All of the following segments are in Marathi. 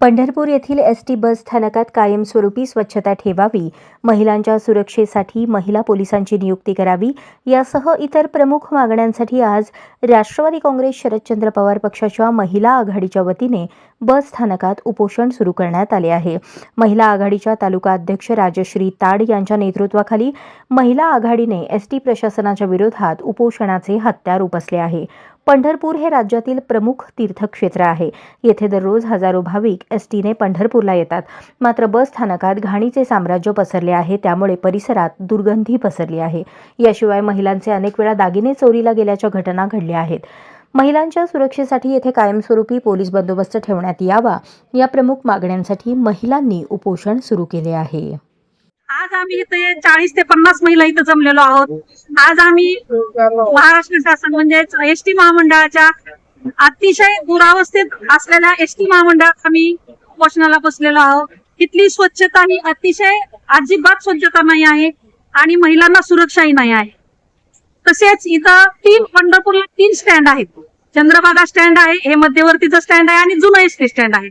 पंढरपूर येथील एस टी बस स्थानकात कायमस्वरूपी स्वच्छता ठेवावी महिलांच्या सुरक्षेसाठी महिला पोलिसांची नियुक्ती करावी यासह इतर प्रमुख मागण्यांसाठी आज राष्ट्रवादी काँग्रेस शरदचंद्र पवार पक्षाच्या महिला आघाडीच्या वतीने बस स्थानकात उपोषण सुरू करण्यात आले आहे. महिला आघाडीच्या तालुका अध्यक्ष राजश्री ताड यांच्या नेतृत्वाखाली महिला आघाडीने एस टी प्रशासनाच्या विरोधात उपोषणाचे हत्यार उपसले आहे. पंढरपूर हे राज्यातील प्रमुख तीर्थक्षेत्र आहे. येथे दररोज हजारो भाविक एस टीने पंढरपूरला येतात. मात्र बस स्थानकात घाणीचे साम्राज्य पसरले आहे. त्यामुळे परिसरात दुर्गंधी पसरली आहे. याशिवाय महिलांचे अनेक वेळा दागिने चोरीला गेल्याच्या घटना घडल्या आहेत. महिलांच्या सुरक्षेसाठी येथे कायमस्वरूपी पोलीस बंदोबस्त ठेवण्यात यावा या प्रमुख मागण्यांसाठी महिलांनी उपोषण सुरू केले आहे. आज आम्ही इथे चाळीस ते पन्नास महिला इथं जमलेलो आहोत. आज आम्ही महाराष्ट्र शासन म्हणजेच एस टी महामंडळाच्या अतिशय दुरावस्थेत असलेल्या एसटी महामंडळात आम्ही पोषणाला बसलेलो आहोत. तिथली स्वच्छता ही अतिशय अजिबात स्वच्छता नाही आहे आणि महिलांना सुरक्षाही नाही आहे. तसेच इथं तीन पंढरपूरला तीन स्टँड आहेत. चंद्रभागा स्टँड आहे हे मध्यवर्तीचं स्टँड आहे आणि जुनं एस टी स्टँड आहे.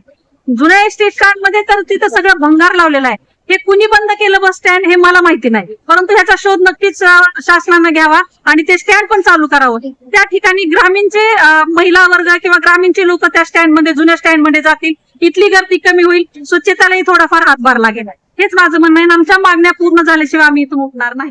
जुन्या एस टी स्टँडमध्ये तर तिथं सगळं भंगार लावलेलं आहे. हे कुणी बंद केलं बस स्टँड हे मला माहिती नाही. परंतु ह्याचा शोध नक्कीच शासनानं घ्यावा आणि ते स्टँड पण चालू करावं. त्या ठिकाणी ग्रामीणचे महिला वर्ग किंवा ग्रामीणचे लोक त्या स्टँडमध्ये जुन्या स्टँडमध्ये जातील. इथली गर्दी कमी होईल. स्वच्छतेलाही थोडाफार हातभार लागेल. हेच माझं म्हणणं आहे आमच्या मागण्या पूर्ण झाल्याशिवाय आम्ही इथून उठणार नाही.